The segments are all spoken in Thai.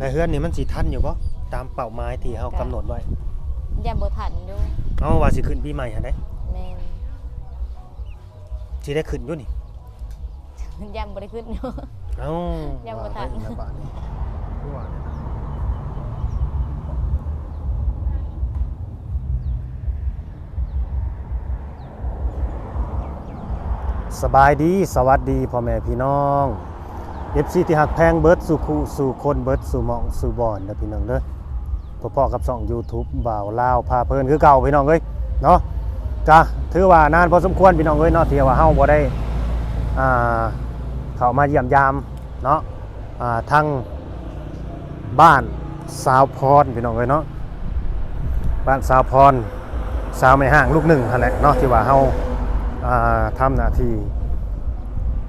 ในเฮือนนี่มันสิทันอยู่บ่ตามเป้าหมายที่เฮากำหนดไว้ยังบ่ทันอยู่เอาว่าสิขึ้นปีใหม่หั่นเด้แม่นสิได้ขึ้นอยู่นี่ยังบ่ได้ขึ้นอยู่เอ้ายังบ่ทันว่าไปนะบาดนี้คือว่าเนี่ยนะสบายดี สวัสดีพ่อแม่พี่น้อง FC ที่หักแพงเบิร์ดสู่คูสู่คนเบิร์ดสู่มองสู่บอนนะพี่น้องเด้อพ่อๆกับช่อง YouTube บ่าวลาวพาเพลินคือเก่าพี่น้องเอ้ยเนาะจ้ะถือว่านานพอสมควรพี่น้องเอ้ยเนาะที่ว่าเฮาบ่ได้อ่าเข้ามาเยี่ยมยามเนาะอ่าทางบ้านสาวพรพี่น้องเอ้ยเนาะบ้านสาวพรสาวไม่ห่างลูกหนึ่งนั่นแหละเนาะที่ว่าเฮาอ่าทำหน้าที่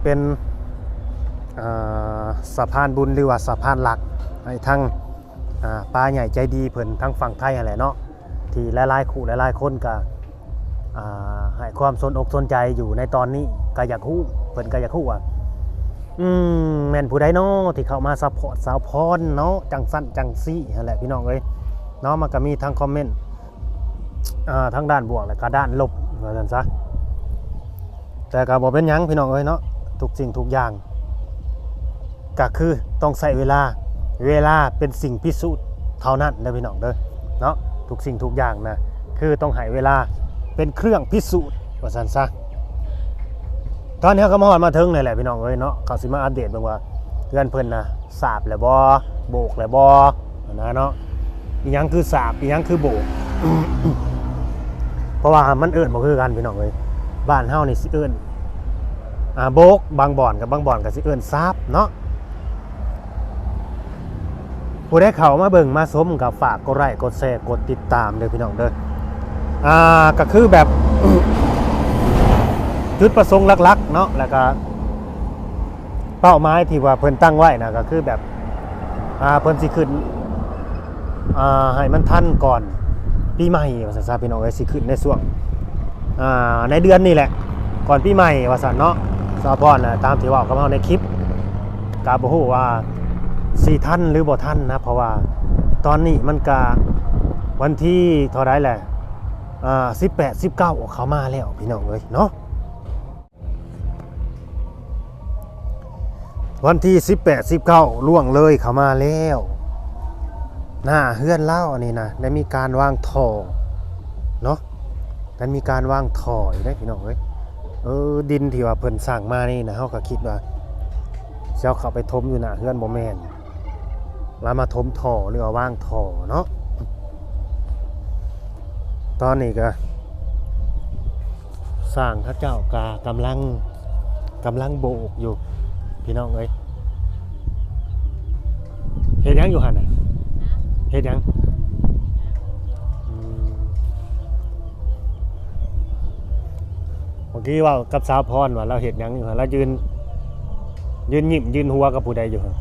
เป็น สะพานบุญหรือว่าสะพานหลักให้ทั้งป้าใหญ่ใจดีเพิ่นทั้งฝั่งไทยอะไรเนาะที่หลายๆคู่หลายๆคนก็ให้ความสนอกสนใจอยู่ในตอนนี้ก็อยากฮู้เพิ่นก็อยากฮู้ว่าอืมแม่นผู้ใดเนาะที่เข้ามาซัพพอร์ตสาวพรเนาะจังสั้นจังซี่นั่นแหละพี่น้องเอ้ยเนาะมันก็มีทั้งคอมเมนต์ทั้งด้านบวกและก็ด้านลบว่าซั่นซะแต่ก็บ่เป็นยังพี่น้องเอ้ยเนาะทุกสิ่งทุกอย่าง ก็คือต้องใส่เวลาเวลาเป็นสิ่งพิสูจน์เท่านั้นนะพี่น้องเด้อเนาะทุกสิ่งทุกอย่างนะคือต้องให้เวลาเป็นเครื่องพิสูจน์ว่าซั่นซะตอนนี้เขาก็มาฮอดมาถึงนี่แหละพี่น้องเอ้ยเนาะเขาสิมาอัปเดตเบิ่งว่าเพื่อนเพิ่นนะสาบแล้วบ่โบกแล้วบ่นะเนาะอีหยังคือสาบอีหยังคือโบกเพราะว่ามันเอิ้นบ่คือกันพี่น้องเอ้ยบ้านเฮานี่สิเอิ้นอ่าโบกบางบ่อนกับบางบ่อนกับสิเอิ้นซาบเนาะ ผู้ได้เข้ามาเบิ่งมาชมกับฝากกดไลค์กดแชร์กดติดตามเด้อพี่น้องเด้ออ่าก็คือแบบจุดประสงค์หลักๆเนาะแล้วก็เป้าหมายที่ว่าเพิ่นตั้งไว้นะก็คือแบบอ่าเพิ่นสิขึ้นอ่าให้มันทันก่อนปีใหม่ว่าซั่นซะพี่น้องเอ้ยสิขึ้นในช่วงอ่าในเดือนนี้แหละ ก่อนปีใหม่ว่าสันเนาะสาพรนะตามที่ว่ากับเราในคลิปกาบฮู้ว่า สี่ท่านหรือบ่ท่านนะ เพราะว่าตอนนี้มันกาวันที่เท่าไรแหละอ่าสิบแปดสิบเก้าเขามาแล้วพี่น้องเลยเนาะวันที่สิบแปดสิบเก้าล่วงเลยเขามาแล้วหน้าเฮือนเล่าอันนี้นะได้มีการวางท่อเนาะได้มีการวางท่ออยู่ได้พี่น้องเอ้ยเออดินที่ว่าเพิ่นสร้างมานี่นะเฮาก็คิดว่าสิเอาเข้าไปถมอยู่หน้าเฮือนบ่แม่น แล้วมาถมท่อหรือว่าว่างท่อเนาะตอนนี้ก็สร้างเขาเจ้ากากำลังกำลังโบกอยู่ พี่น้องเอ้ยเฮ็ดยังอยู่หันน่ะเฮ็ดยังเมื่อกี้ว่ากับสาวพรว่าเราเห็นยังอยู่หันเรายืน ยืนหยิ้มยืนหัวกับผู้ใดอยู่หัน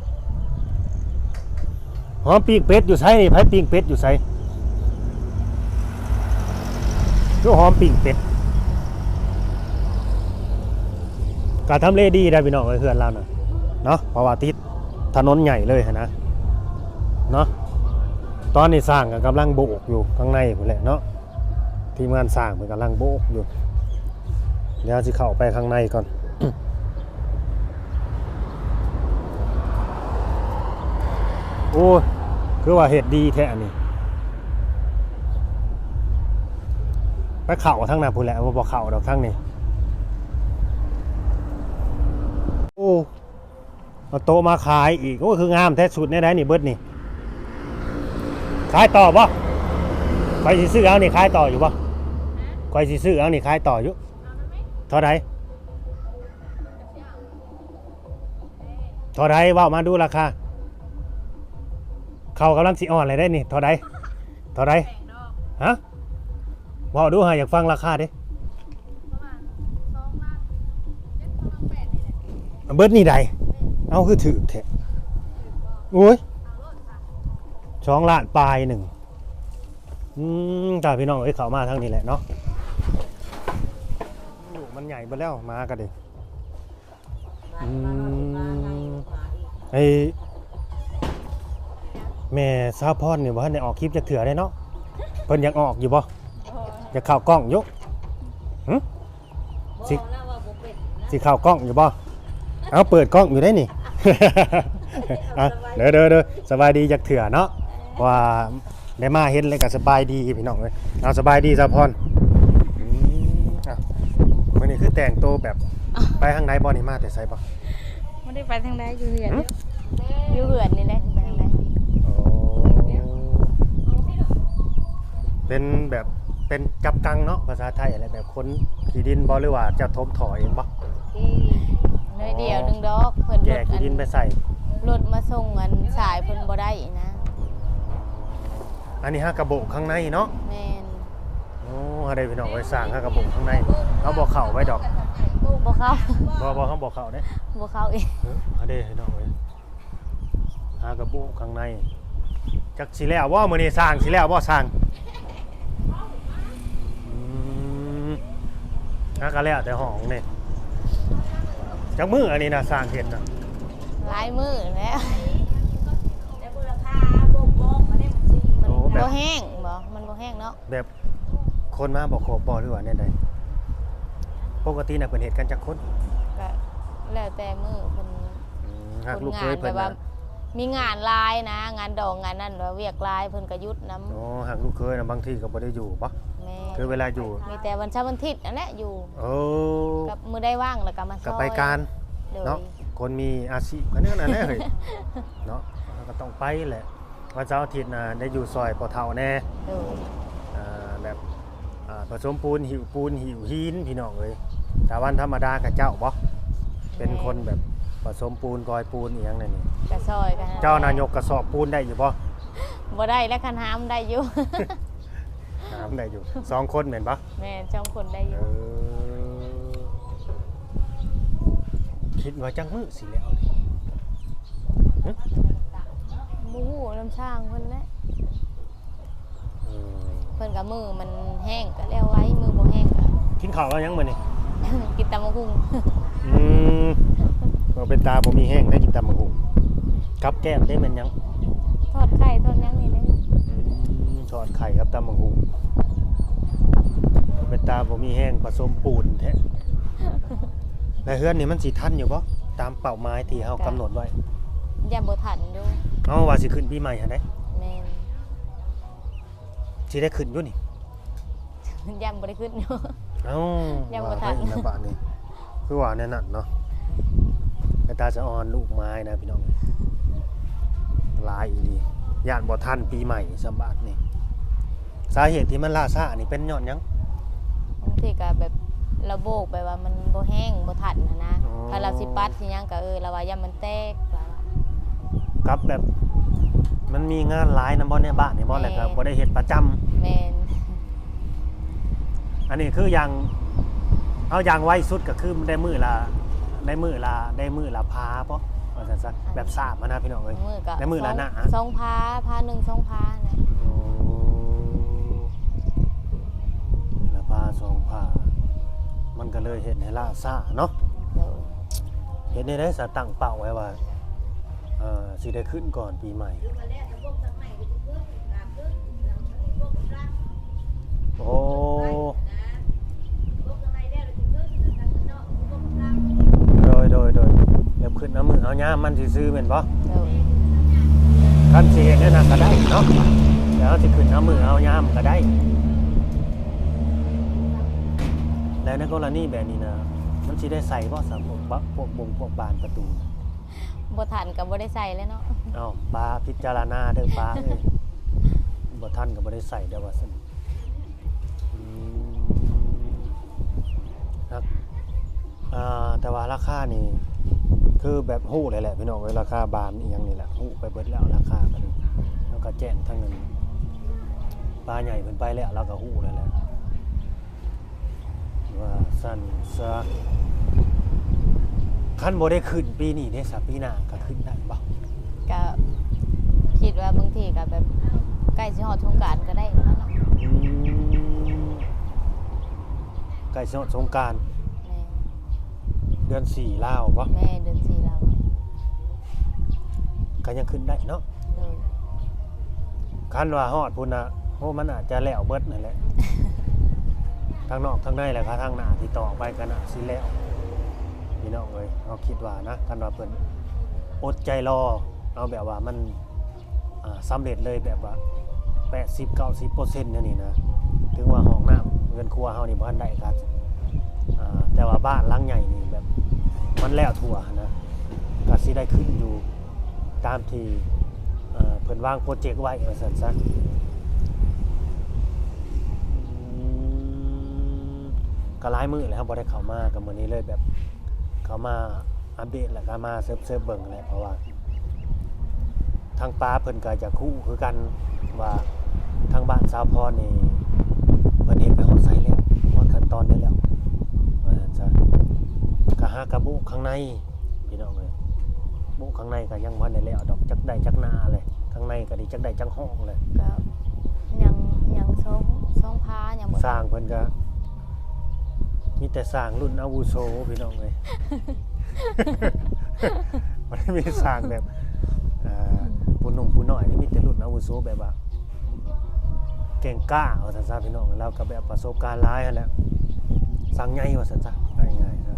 หอมปีกเป็ดอยู่ไสนี่ไผปีกเป็ดอยู่ไสก็หอมปีกเป็ดการทำเลดีได้พี่น้องเอ้ยเพื่อนเราน่ะเนาะเพราะว่าติดถนนใหญ่เลยหั่นนะเนาะตอนนี้สร้างก็กำลังโบกอยู่ข้างในพุ่นแหละเนาะทีมงานสร้างมันกำลังโบกอยู่เดี๋ยวจะเข้าไปข้างในก่อน โอ้คือว่าเห็ดดีแท้นนี้ไปเข่าทั้งนั้นพูดแหละว่าบอกเข่าดอกทั้งนี้โอ้เอาโตมาขายอีกก็คืองามแท้สุดในไหนนี่เบิร์ดนี่ขายต่อปะใครสิซื้อเอานี่ขายต่ออยู่ปะใครสิซื้อเอานี่ขายต่ออยู่เท่าไรเท่าไรว่ามาดูราคา เขากำลังสิอ่อนอะไรได้นี่เท่าไรเท่าไรฮะว่าดูหาอยากฟังราคาดิเบิร์ดนี่ใดเอาคือถือแท้โอ้ยสองล้านปลายหนึ่งอืมจ้าพี่น้องเอ้ยเขามาทั้งนี้แหละเนาะลูกมันใหญ่ไปแล้วมากันดิ อืม ไอ แม่สาวพรนี่บ่ทันได้ออกคลิปจักเถื่อได้เนาะเพิ่นอยากออกอยู่บ่อยากเข้ากล้องอยู่หึ สิสิเข้ากล้องอยู่บ่เอาเปิดกล้องอยู่ได้นี่เอาเด้อเด้อเด้อสบายดีจักเถื่อเนาะว่าได้มาเห็นเลยก็สบายดีพี่น้องเอ้ยเอาสบายดีสาวพรอืมอะมื้อนี้คือแต่งตัวแบบไปทางไหนบ่นี่มาแต่ไสบ่ไม่ได้ไปทางใดอยู่เหือนหึอยู่เหือนนี่แหละไปทางใด โอ้ เป็นแบบเป็นกับกังเนาะภาษาไทยอะไรแบบคนขี่ดินบ่หรือว่าจะทมถอยเองบ่น้อยเดียวหนึงดอกเพิ่นแยรกถขี่ดินไปใส่ รถมาส่งอันสายเพิ่นบ่ได้นะอันนี้ฮะกระโบกข้างในเนาะแม่นโอ้ฮะได้พี่น้องไว้สร้างฮะกระโบกข้างในเอาบ่เข้าไว้ดอกบ่เข้าบ่บ่เขาบ่เข้าเด้ บ่เข้าอีกเออฮะได้พี่น้องเว้ยฮะกระโบกข้างใน จักสิแล้วบ่มื้อนี้สร้างสิแล้วบ่สร้างอืม ฮะก็แล้วแต่ห้องนี่จักมืออันนี้นะสร้างเห็นนะหลายมื้อแล้วแล้วบุรพาบ่งบอกมาได้มันสิมันโอ้แบบบ่แห้งบ่มันบ่แห้งเนาะแบบคนมาบอกขอบอหรือว่าเนี่ยใดปกติน่ะเพิ่นเฮ็ดกันจักคนก็แล้วแต่มื้อเพิ่นอืมหากคนลูกเคงานยแบเพิ่นบว่าน่ะมีงานลายนะ งานดองงานนั่นว่าเวียกลายเพิ่นก็หยุดนํอ๋อหากลูกเคยน่ะบางทีก็บ่ได้อยู่บ่แม่ คือเวลาอยู่ มีแต่วันเสาร์วันอาทิตย์นั่นแหละอยู่โอ้กับมือได้ว่างแล้วก็มาซอยก็ไปการโดยเนาะคนมีอาชีพก็เนี่ยนั่นแหละเฮ้ยเนาะก็ต้องไปแหละวันเสาร์อาทิตย์น่ะได้อยู่ซอยปอเฒ่าแน่โดยอ่าแบบอ่าผสมปูนหิวปูนหิวหินพี่น้องเอ้ยแต่วันธรรมดากับเจ้าบ่เป็นคนแบบผสมปูนกอยปูนอีหยังนั่นนี่กระซอยกันเจ้านายกกระสอบปูนได้อยู่บ่บ่ได้และคันหามได้อยู่ น้ำได้อยู่สองคนเหม็นปะแม่จ้องคนได้อเอยู่อคิดว่าจังมือสิแล้วนี่หึหมูน้ำช่างเพิ่นแหละเออเพิ่นกับมือมันแห้งก็แล้วไว้มือบ่แห้งก็ กินข้าวแล้วยังมื้อนี่กินตำมะฮุ่งอืมบ่เป็นตาบ่มีแห้งได้กินตำบักหุ่งกับแก้มได้แม่นยัง ทอดไข่ทอดหยังนี่เด้อืม ทอดไข่กับตำบักหุ่งบ่เป็นตาบ่มีแห้งผสมปูนแท้แล้วเฮือนนี่มันสิทันอยู่บ่ตามเป้าหมายที่เฮากำหนดไว้ยามบ่ทันอยู่เอาว่าสิขึ้นปีใหม่หั่นเด้แม่นสิได้ขึ้นอยู่นี่ยามบ่ได้ขึ้นอยู่เอ้ายังบ่ทันว่าไปอีกนะบ้านนี่คือว่าแน่นั่นเนาะไอ้ตาสะออนลูกไม้นะพี่น้องหลายอีหลีย่านบ่ทันปีใหม่สำบาดนี่ สาเหตุที่มันล่าช้านี่เป็นย้อนหยัง บางทีก็แบบระโบกแบบว่ามันบ่แห้งบ่ทันนะนะอ๋อ ถ้าเราสิปัดสิหยังก็เออเราว่ายามมันแตกว่า กับแบบ มันมีงานหลายนํบ่ในบ้านนี่บ่แหละครับบ่ได้เฮ็ดประจำแม่นอันนี้คืออย่างเอาอย่างไวสุดก็คือได้มือละได้มือละได้มือละพาบ่ว่าซั่นซะแบบทราบมานะพี่น้องเอ้ย มือก็ในมือละหน้า สองสองพาพาหนึ่งสองพานะ โอ้ละพา สองพามันก็เลยเห็นให้ล่าซ่าเนาะโดยเห็นได้ได้สตั้งเป้าไว้ว่าเอ่อสิได้ขึ้นก่อนปีใหม่ โอ้โดยโดยโดยเดี๋ยวขึ้นน้ำมือเอาย่ามมันสิซื้อเป็นบ่โดยคันสิเห็นนั่นน่ะก็ได้เนาะเดี๋ยวสิขึ้นน้ำมือเอาย่ามก็ได้ แล้วในกรณีแบบนี้นะมันสิได้ใส่บ่สำพวกบะพวกบงพวกบานประตูบ่ทันกับบ่ได้ใส่แล้วเนาะเอ้าปลาพิจารณาเด้อปลาเอ้ยบ่ทันก็บ่ได้ใส่เด้อว่าซั่นอืมครับอ่าแต่ว่าราคานี่คือแบบฮู้เลยแหละพี่น้องเอ้ยราคาบานอีหยังนี่แหละฮู้ไปเบิดแล้วราคาก็นี่แล้วก็แจ้งทั้งนั้นปลาใหญ่เพิ่นไปแล้วเราก็ฮู้แล้วแหละว่า สั้นซะคันบ่ได้ขึ้นปีนี้เด้ซะปีหน้าก็ขึ้นได้บ่ก็คิดว่าบางทีก็แบบใกล้สิฮอดสงกรานต์ก็ได้นะเนาะอืมใกล้สิฮอดสงกรานต์เดือน4ลาวบ่แม่เดือนสี่แล้วก็ยังขึ้นได้เนาะ โดย คันว่าฮอดพุ่นน่ะโอ้มันอาจจะแล้วเบิดนั่นแหละ ทางนอกทางในแหละครับทางหน้าที่ต่อไปกันนะสิแล้วพี่น้องเอ้ยเอาคิดว่านะคันว่าเพิ่นอดใจรอเอาแบบว่ามันอ่าเร็จเลยแบบว่า80 90%นั่นนี่นะถึงว่าห้องน้ำเงินครัวเฮานี่บ่ทันได้ครับแต่ว่าบ้านหลังใหญ่นี่แบบมันแล้วทั่วนะก็สิได้ขึ้นอยู่ตามที่เอ่อเพิ่นวางโปรเจกต์ไว้ว่าซั่นซะ ก็หลายมื้อแล้วครับบ่ได้เข้ามากับมื้อนี้เลยแบบ เข้ามาอัปเดตแล้วก็มาเซิร์ฟเซิร์ฟเบิ่งแหละเพราะว่า ทางป้าเพิ่นก็จะคู่คือกันว่าทางบ้านสาวพรนี่เพิ่นเฮ็ดไปฮอดไสแล้วฮอดขั้นตอนได้แล้วว่าซั่นซะก็หากระบุข้างในพี่น้องเลยบุข้างในก็ยังวันได้แล้วดอกจักได้จักหนาเลยข้างในก็ดีจักได้จักห้องเลยก็ยังยังทรงทรงพายังบ่สร้างเพิ่นก็ มีแต่สร้างรุ่นอาวุโสพี่น้องเลย มันไม่มีสร้างแบบเอ่อผู้หนุ่มผู้น้อยนี่มีแต่รุ่นอาวุโสแบบว่าเก่งกล้าว่าซั่นซะพี่น้องแล้วก็แบบประสบการณ์หลายนั่นแหละสร้างใหญ่ว่าซั่นซะง่ายๆซะ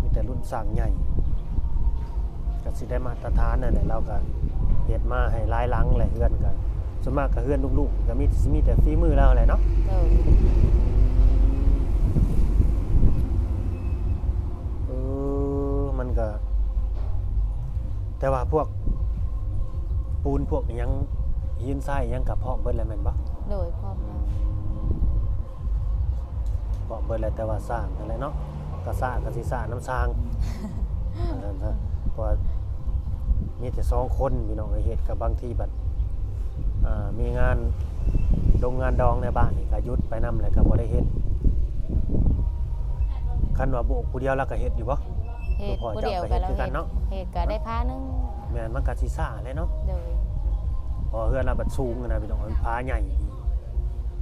มีแต่รุ่นสร้างใหญ่ก็สิได้มาตรฐานนั่นแหละเราก็เฮ็ดมาให้หลายหลังเลยเฮือนกันส่วนมากก็เฮือนลูกๆก็มีสิมีแต่ฝีมือเราแหละเนาะเออ เออ มันก็ แต่ว่าพวกปูนพวกอิหยังหินทรายอิหยังกับพร้อมเบิดแล้วแม่นบ่โดยพร้อมแล้วพร้อมเบิดแล้วแต่ว่าสร้างนั่นแหละเนาะก็สร้างก็สิสร้างน้ำสร้างนั่นซะเพราะว่ามีแต่สองคนพี่น้องเอ้ยเฮ็ดกับบางทีบัดอ่ามีงานโรงงานดองในบ้านนี่ก็หยุดไปนำเลยก็บ่ได้เฮ็ดคันว่าโบกผู้เดียวแล้วก็เฮ็ดอยู่บ่ เฮ็ดพ่อผู้เจ้าเดียวก็กัเฮ็นดแล้วคือกัเฮ็นดเนาะเฮ็ดก็ได้พาหนึงแม่นมันก็สิซ่าแหล้วเนาะโดยพอเฮือนเราบัดสูงอะนะพี่น้องมันพาใหญ่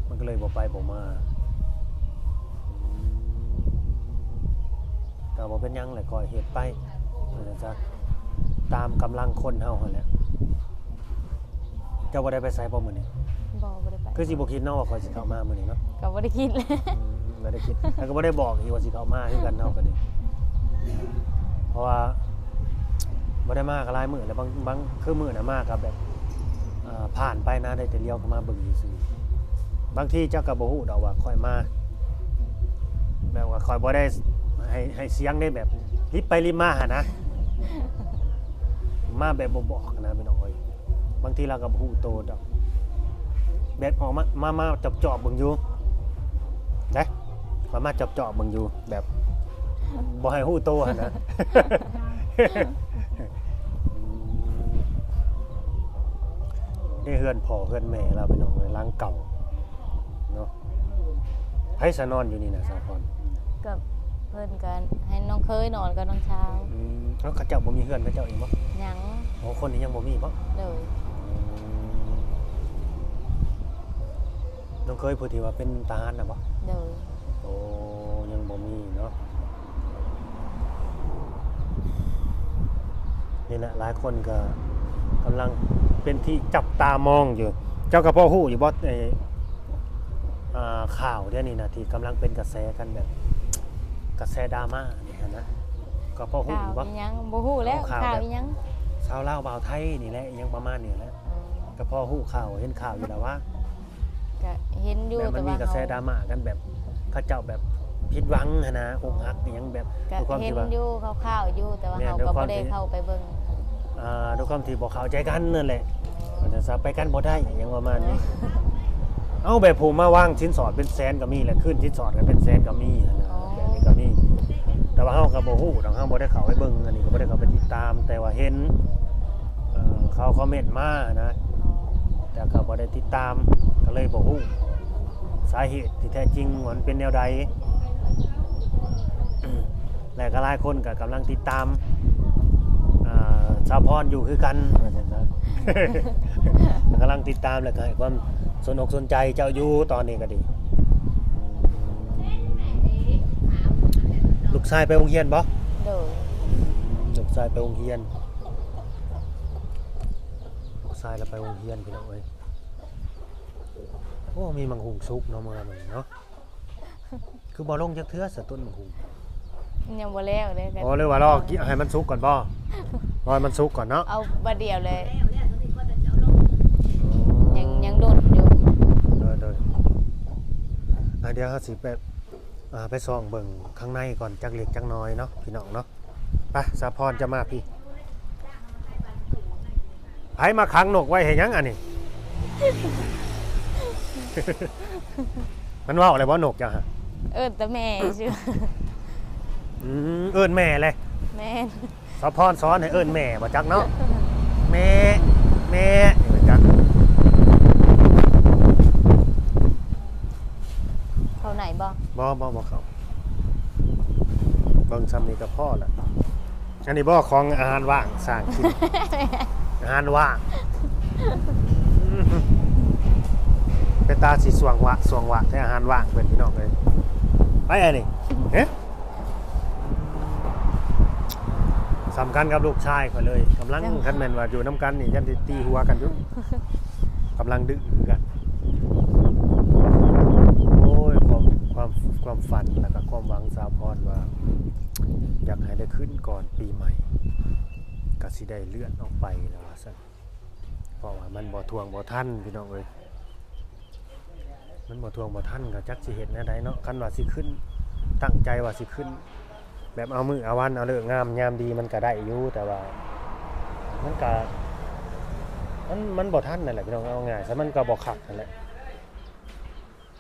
มันก็เลยบ่ไปบ่มาแต่บ่เป็นหยังแหละก่อยเฮ็ดไปว่าจังซะตามกำลังคนเฮาหั่นแหละเจ้าบ่ได้ไปไสบ่มื้อนี้บ่บ่ได้ไปคือสิบ่คิดเนาะว่าข่อยสิเข้ามามื้อนี้เนาะก็บ่ได้คิดเลยอืมบ่ได้คิดแล้วก็บ่ได้บอกอีกว่าสิเข้ามาคือกันเฮาก็ดี เพราะว่าบ่ได้มาก็หลายมื้อแล้วบางบางคือมือนะมาก็แบบอ่าผ่านไปนะได้แต่เลี้ยวเข้ามาบิ่งซื่อบางทีเจ้าก็บ่ฮู้ดอกว่าค่อยมาแบบว่าค่อยบ่ได้ให้ให้เสียงได้แบบรีบไปรีบมาหั่นะ มาแบบบ่บอกนะพี่น้องเอ้ยบางทีเราก็บ่ฮู้โตดอกแบบออกมามามาจอบๆเบิ่งอยู่ได้มามาจอบๆเบิ่งอยู่แบบ บ่ให้ฮู้โตหั่นนะ นี่เฮือนพ่อเฮือนแม่เราพี่น้องเอ้ยหล้างเก่าเนาะไผสนอนอยู่นี่นะสาพรกับเพิ่นกันให้น้องเคยนอนกับน้องเช้าอืมแล้วเขาเจ้าบ่มีเฮือนเขาเจ้าเองบ่ยังโอ้คนนี้ยังบ่มีบ่โดยน้องเคยพูดที่ว่าเป็นทหารนะบ่โดยโอ้ยังบ่มีเนาะ นี่แหละหลายคนก็กำลังเป็นที่จับตามองอยู่ เจ้าก็พ่อฮู้อยู่บ่ไอ้อ่าข่าวเดี๋ยวนี้นะที่กำลังเป็นกระแสกันแบบ กระแสดราม่านี่ฮะนะก็พ่อฮู้ข่าอวยู่บ่อีหยังบ่ฮู้แล้วข่าวข่าวแบบ อีหยังชาวลาวบ่าวไทยนี่แหละอิหยังประมาณนี้แหละเออก็พ่อฮู้ข่าวเห็นข่าวอยู่แล้วว่า ก็เห็นอยู่แบบมัแต่นว่ามีกระแสเฮาดราม่ากันแบบเขาเจ้าแบบ ผิดหวังหั้นนะอกหักอหยังแบบก็ด้วยความเห็นที่ว่า อยู่คร่าวๆอยู่แต่ว่าแม่นเฮาด้วยก็ควาบ่มได้ที่ เข้าไปเบิ่งอ่าด้วยความที่บ่เข้าใจกันนั่นแหละมันจะซะไปกันบ่ได้อหยังประมาณนี้ เอาแบบผมมาวางชิ้นสอดเป็นแสนก็มีแหละขึ้นชิ้นสอดก็เป็นแสนก็มีหั้นนะแบบนี้ก็มี แต่ว่าเฮาก็บ่ฮู้ดอกเฮาบ่ได้เข้าไปเบิ่งอันนี้ก็บ่ได้เข้าไปติดตาม แต่ว่าเห็นเอ่อเขาคอมเมนต์มานะอ๋อแต่ก็บ่ได้ติดตามก็เลยบ่ฮู้สาเหตุที่แท้จริงว่ามันเป็นแนวใด และก็หลายคนก็กำลังติดตามอ่าสาวพรอยู่คือกันว่าซั่นซะกำลังติดตามแล้วก็ให้ความสนอกสนใจเจ้าอยู่ตอนนี้ก็ดีอืมลูกชายไปโรงเรียนบ่โดยลูกชายไปโรงเรียนลูกชายแล้วไปโรงเรียนพี่น้องเอ้ยอ้มีมังหุงสุกเนาะมื้อมันเนาะคือบ่ลงจักเทื่อสะต้นมังหุง ยังบ่แล้วเลยกันอ๋อเลยว่ารอกินให้มันสุกก่อนบ่รอให้มันสุกก่อนเนาะเอาบาเดียวเลยแล้วแล้วตอนนี้ก็จะเจาะลงยังยังโดดอยู่เด้อเด้ออะเดี๋ยวเฮาสิไปอ่าไปส่องเบิ่งข้างในก่อนจักเล็กจักน้อยเนาะพี่น้องเนาะไปสาพรจะมาพี่ไผมาขังนกไว้เฮ็ดหยังอันนี้ มันเว่าอะไรบ่นกจังฮะ เอิ้นแต่แม่ชื่อ อืมเอิ้นแม่เลยแม่นสาพรสอนให้เอิ้นแม่บ่จักเนาะแม่แม่นี่บ่จักเขาไหนบ่บ่บ่บ่เข้าเบิ่งซ้ำนี่ก็พอละอันนี้บ่ของอาหารว่างสร้างกินอาหารว่างอื้อหือเป็นตาสีสว่างวะสว่างวะแต่อาหารว่างเพื่อนพี่น้องเลยไปอันนี้เอ๊ะ สำคัญกับลูกชายเขาเลยกำลังคันแมนว่าอยู่น้ำกันนี่ยันสิตีหัวกันอยู่กำลังดื้อกัน โอ้ยความความความฝันแล้วก็ความหวังสาวพรว่า อยากให้ได้ขึ้นก่อนปีใหม่ก็สิได้เลื่อนออกไปแล้วว่าซั่นเพราะว่ามันบ่ทวงบ่ทันพี่น้องเอ้ยมันบ่ทวงบ่ทันก็จักสิเฮ็ดแนวใดเนาะคันว่าสิขึ้นตั้งใจว่าสิขึ้น แบบเอามือเอาวันเอาเลิกงามยามดีมันก็ได้อยู่แต่ว่า มันก็มันมันบ่ทันนั่นแหละพี่น้องเอาง่ายซะมันก็บ่คักนั่นแหละ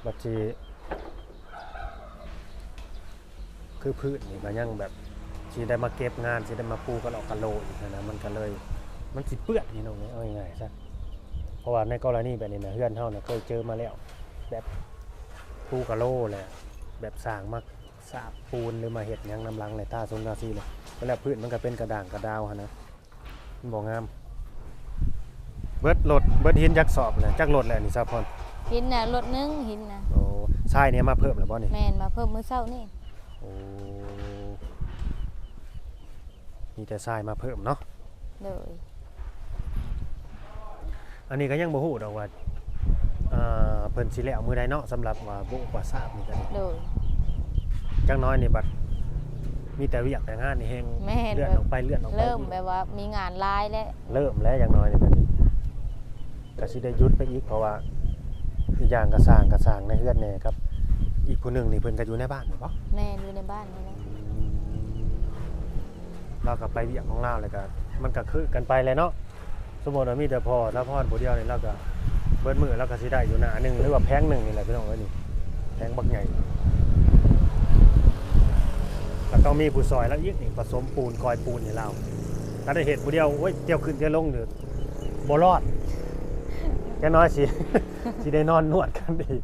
บัดสิคือพืชนี่ก็ยังแบบสิได้มาเก็บงานสิได้มาปูกระหลอกกะโลอีกนะมันก็เลย มันสิเปื้อนนี่น้องเนี่ยเอาง่ายๆซะเพราะว่าในกรณีแบบนี้นะเพื่อนเฮาน่ะเคยเจอมาแล้ว แบบปูกะโลแหละแบบสร้างมา สาบปูนหรือมาเฮ็ดหยังน้ำลังในท่าทรงกาซีเลยแล้วพื้นมันก็เป็นกระด่างกระดาวหั่นนะมันบ่งาม เบิดรถเบิดหินจักสอบเลยจักรถแหละนี่ซาพรหินน่ะรถหนึงหินน่ะโอ้ทรายเนี่ยมาเพิ่มแล้วบ่นี่แม่นมาเพิ่มมื้อเช้านี่โอ้มีแต่ทรายมาเพิ่มเนาะเลยอันนี้ก็ยังบ่ฮู้ดอกว่าอ่าเพิ่นสิแล้วมื้อใดเนาะสำหรับว่าบ่ว่าทราบนี่ก็เลย จักหน้อยนี่บัดมีแต่เวียกแต่งานนี่แฮงแม่น เลื่อนแบออบกไปเลื่อนออกไปเริ่มแบบว่ามีงานหลายแล้วเริ่มแล้วอย่างน้อยนี่ก็ดีก็สิได้หยุดไปอีกเพราะว่าอีกอย่างก็สร้างก็สร้างในเฮือนแน่ครับ อีกผู้หนึงนี่เพิ่นก็อยู่ในบ้านแม่นบ่แม่นอยู่ในบ้านนี่แหละเราก็ไปเวียกของเราเลยก็มันก็คือกันไปเลยเนาะสมมุติว่ามีแต่พ่อแล้วพ่อผู้เดียวนี่เราก็เบิดมือเราก็สิได้อยู่หน้าหนึงหรือว่าแพงหนึงนี่แหละพี่น้องเอ้ยนี่แพงบักใหญ่ ก็ต้องมีผู้ซอยแล้วอีกนี่ผสมปูนกอยปูนให้เราถ้าได้เห็ดผู้เดียวโอ้ยเที่ยวขึ้นเที่ยวลงเดือบ่รอดแค่น้อยสิ สิได้นอนนวดกันดีก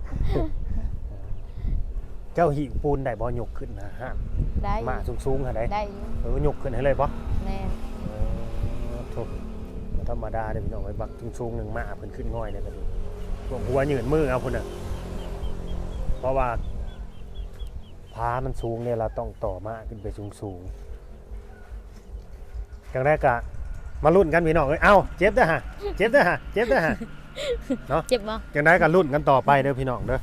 เจ้าหิวปูนได้บ่ยกขึ้นนะฮะได้อยู่มาสูงๆหาได้ได้อยู่เออยกขึ้นให้เลยบ่แม่นเออถูกธรรมดาเด้อพี่น้องไอ้บักสูงๆหนึงมาเพิ่นขึ้นง่อยเนี่ยก็ดีพวกหัวยืนมือเอาพุ่นน่ะเพราะว่า พามันสูงเนี่ยเราต้องต่อมาขึ้นไปสูงๆอย่างแรกก็มาลุ้นกันพี่น้องเอ้ยเอ้าเจ็บเด้อฮะเจ็บเด้อฮะเจ็บเด้อฮะเจ็บบ่จังไดก็ลุ้นกันต่อไปเด้อพี่น้องเด้อ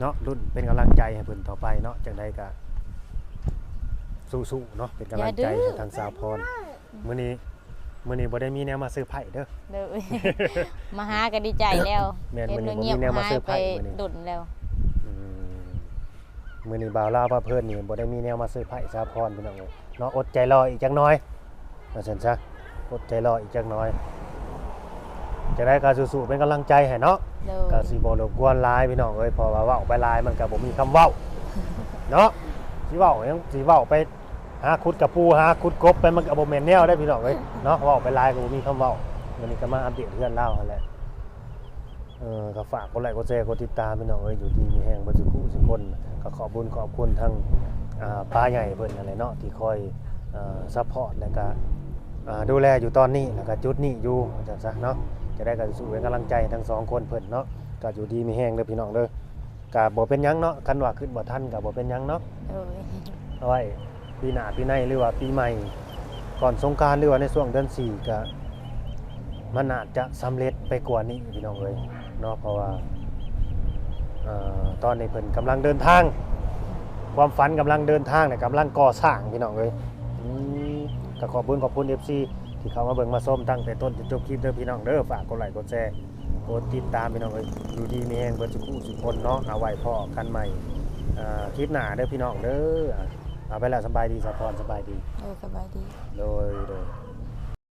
เนาะลุ้นเป็นกำลังใจให้เพิ่นต่อไปเนาะจังไดก็สู้ๆเนาะเป็นกำลังใจให้ทางสาวพรมื้อนี้มื้อนี้บ่ได้มีแนวมาซื้อไผ่เด้อเลยมาหาก็ดีใจแล้วแม่นเห็นมื้อนี้ว่าเงียบบ่มีแนวมาหาเซยอร์ไพไปรส์มื้อนี้ดุนแล้วอืม มื้อนี้บ่าวลาวพาเพิ่นนี่บ่ได้มีแนวมาซื้อไผ่สาวพรพี่น้องเอ้ยเนาะอดใจรออีกจักหน่อยว่าซั่นซะอดใจรออีกจักหน่อย จะได้ก็สู้ๆเป็นกำลังใจให้เนาะเลยก็สิบ่รบกวนหลายพี่น้องเอ้ยเพอว่าเว้าไปหลายมันก็บ่มีคำเว้าเนาะสิเว้ายังสิเว้าไปหาขุดกับปูหาขุดกบไปมันก็บ่แม่นแนวได้พี่น้องเอ้ยเนาะเว้าไปหลายก็บ่มีคำเว้าวันนี้ก็มาอัปเดตเพื่อนเล่าหั่นแหละ เออก็ฝากกดไลค์กดแชร์กดติดตามพี่น้องเอ้ยอยู่ดีมีแฮงบ่สิคู่สิคน ก็ขอบคุญขอบคุณทั้งอ่าป้าใหญ่เพิ่นนั่นแหละเนาะที่คอยอ่าซัพพอร์ตแล้วก็อ่าดูแลอยู่ตอนนี้แล้วก็จุดนี้อยู่จังซะเนาะจะได้กันสู้เป็นกำลังใจทั้งสองคนเพิ่นเนาะก็อยู่ดีมีแห้งเด้อพี่น้องเด้อก็บ่เป็นหยังเนาะคันว่าขึ้นบ่ทันก็บ่เป็นหยังเนาะเลยเอาไว้ปีหน้าปีในหรือว่าปีใหม่ก่อนสงกรานต์หรือว่าในช่วงเดือน4ก็มันอาจจะสำเร็จไปกว่านี้พี่น้องเอ้ยเนาะเพราะว่าเอ่อ ตอนนี้เพิ่นกำลังเดินทาง ความฝันกำลังเดินทางเนี่ยกำลังก่อสร้างพี่น้องเอ้ยอืมก็ขอบคุณขอบคุณ FC ที่เข้ามาเบิ่งมาส้มตั้งแต่ต้นจนจบคลิปเด้อพี่น้องเด้อฝากกดไลค์กดแชร์กดติดตามพี่น้องเอ้ยอยู่ดีมีแฮงเบิดสุขสุขคนเนาะเอาไว้พ่อกันใหม่อ่าคลิปหน้าเด้อพี่น้องเด้ออะเอาไปแล้วสบายดีสะพรสบายดี เออสบายดี โดยโดย